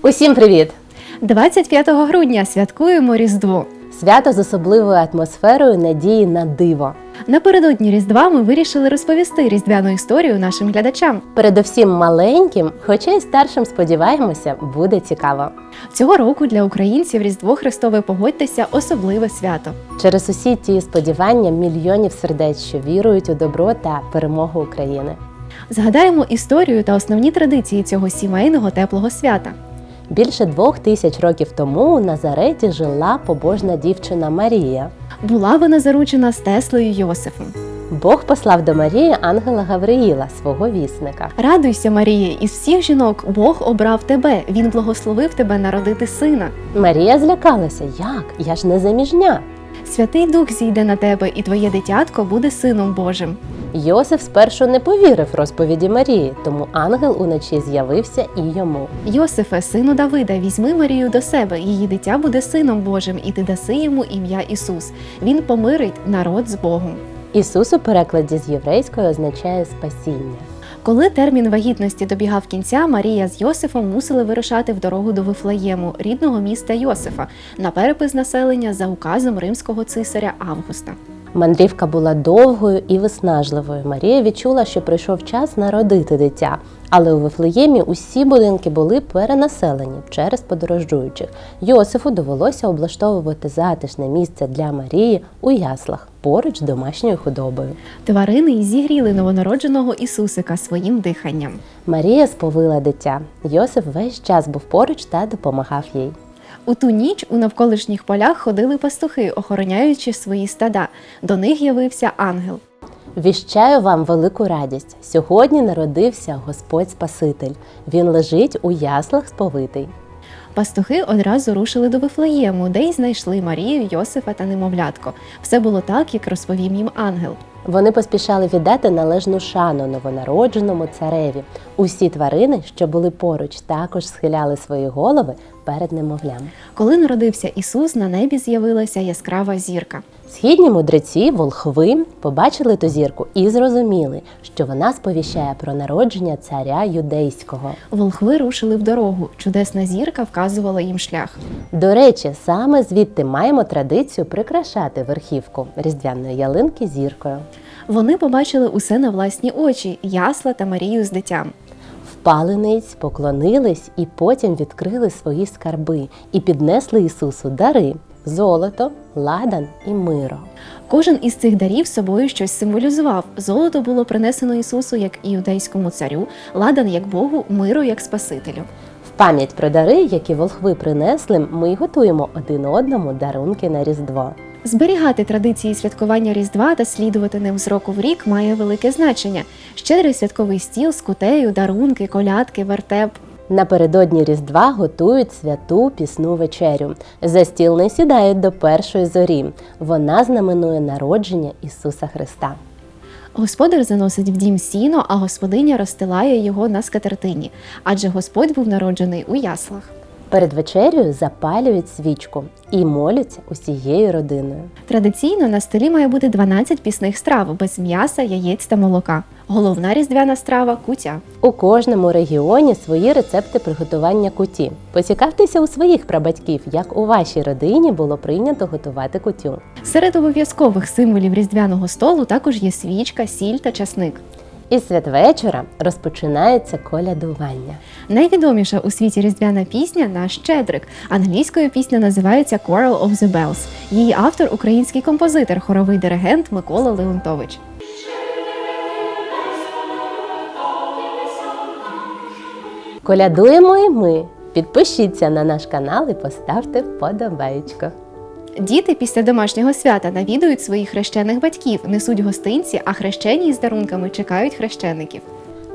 Усім привіт! 25 грудня святкуємо Різдво. Свято з особливою атмосферою надії на диво. Напередодні Різдва ми вирішили розповісти різдвяну історію нашим глядачам. Передовсім маленьким, хоча й старшим, сподіваємося, буде цікаво. Цього року для українців Різдво Христове погодьтеся особливе свято. Через усі ті сподівання мільйонів сердець, що вірують у добро та перемогу України. Згадаємо історію та основні традиції цього сімейного теплого свята. Більше двох тисяч років тому у Назареті жила побожна дівчина Марія. Була вона заручена з Теслою Йосифом. Бог послав до Марії ангела Гавриїла, свого вісника. Радуйся, Марія, із всіх жінок Бог обрав тебе. Він благословив тебе народити сина. Марія злякалася. Як? Я ж не заміжня. Святий Дух зійде на тебе, і твоє дитятко буде сином Божим. Йосиф спершу не повірив розповіді Марії, тому ангел уночі з'явився і йому. Йосифе, сину Давида, візьми Марію до себе. Її дитя буде сином Божим, і ти даси йому ім'я Ісус. Він помирить народ з Богом. Ісус у перекладі з єврейської означає спасіння. Коли термін вагітності добігав кінця, Марія з Йосифом мусили вирушати в дорогу до Вифлеєму, рідного міста Йосифа, на перепис населення за указом римського цисаря Августа. Мандрівка була довгою і виснажливою. Марія відчула, що прийшов час народити дитя, але у Вифлеємі усі будинки були перенаселені через подорожуючих. Йосифу довелося облаштовувати затишне місце для Марії у яслах поруч з домашньою худобою. Тварини зігріли новонародженого Ісусика своїм диханням. Марія сповила дитя. Йосиф весь час був поруч та допомагав їй. У ту ніч у навколишніх полях ходили пастухи, охороняючи свої стада. До них явився ангел. Віщаю вам велику радість. Сьогодні народився Господь Спаситель. Він лежить у яслах сповитий. Пастухи одразу рушили до Вифлеєму, де й знайшли Марію, Йосифа та немовлятко. Все було так, як розповів їм ангел. Вони поспішали віддати належну шану новонародженому цареві. Усі тварини, що були поруч, також схиляли свої голови перед немовлям. Коли народився Ісус, на небі з'явилася яскрава зірка. Східні мудреці, волхви, побачили ту зірку і зрозуміли, що вона сповіщає про народження царя юдейського. Волхви рушили в дорогу. Чудесна зірка вказувала їм шлях. До речі, саме звідти маємо традицію прикрашати верхівку різдвяної ялинки зіркою. Вони побачили усе на власні очі ясла та Марію з дитям. Впали ниць, поклонились і потім відкрили свої скарби і піднесли Ісусу дари золото, ладан і миро. Кожен із цих дарів собою щось символізував. Золото було принесено Ісусу як іудейському царю, ладан як Богу, миру як Спасителю. В пам'ять про дари, які волхви принесли, ми готуємо один одному дарунки на Різдво. Зберігати традиції святкування Різдва та слідувати ним з року в рік має велике значення. Щедрий святковий стіл з кутею, дарунки, колядки, вертеп. Напередодні Різдва готують святу пісну вечерю. За стіл не сідають до першої зорі. Вона знаменує народження Ісуса Христа. Господар заносить в дім сіно, а господиня розстилає його на скатертині, адже Господь був народжений у яслах. Перед вечерею запалюють свічку і моляться усією родиною. Традиційно на столі має бути 12 пісних страв без м'яса, яєць та молока. Головна різдвяна страва кутя. У кожному регіоні свої рецепти приготування куті. Поцікавтеся у своїх прабатьків, як у вашій родині було прийнято готувати кутю. Серед обов'язкових символів різдвяного столу також є свічка, сіль та часник. І святвечора розпочинається колядування. Найвідоміша у світі різдвяна пісня наш Щедрик. Англійською пісня називається Choral of the Bells. Її автор український композитор, хоровий диригент Микола Леонтович. Колядуємо і ми. Підпишіться на наш канал і поставте вподобаєчко. Діти після домашнього свята навідують своїх хрещених батьків, несуть гостинці, а хрещені із дарунками чекають хрещеників.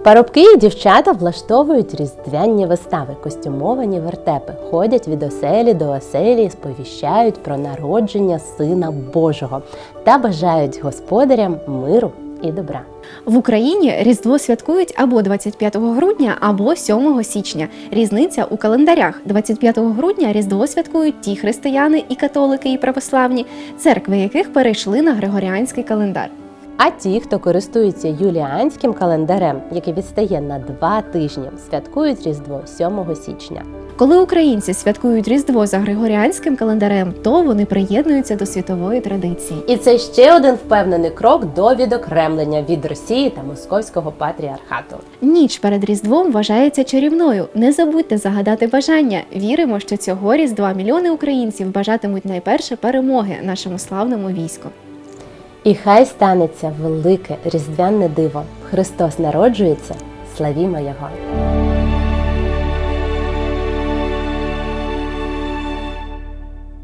Парубки і дівчата влаштовують різдвяні вистави, костюмовані вертепи, ходять від оселі до оселі і сповіщають про народження Сина Божого та бажають господарям миру і добра. В Україні Різдво святкують або 25 грудня, або 7 січня. Різниця у календарях. 25 грудня Різдво святкують ті християни і католики, і православні, церкви яких перейшли на григоріанський календар. А ті, хто користується юліанським календарем, який відстає на два тижні, святкують Різдво 7 січня. Коли українці святкують Різдво за григоріанським календарем, то вони приєднуються до світової традиції. І це ще один впевнений крок до відокремлення від Росії та Московського патріархату. Ніч перед Різдвом вважається чарівною. Не забудьте загадати бажання. Віримо, що цього Різдва мільйони українців бажатимуть найперше перемоги нашому славному війську. І хай станеться велике різдвяне диво. Христос народжується, славімо Його!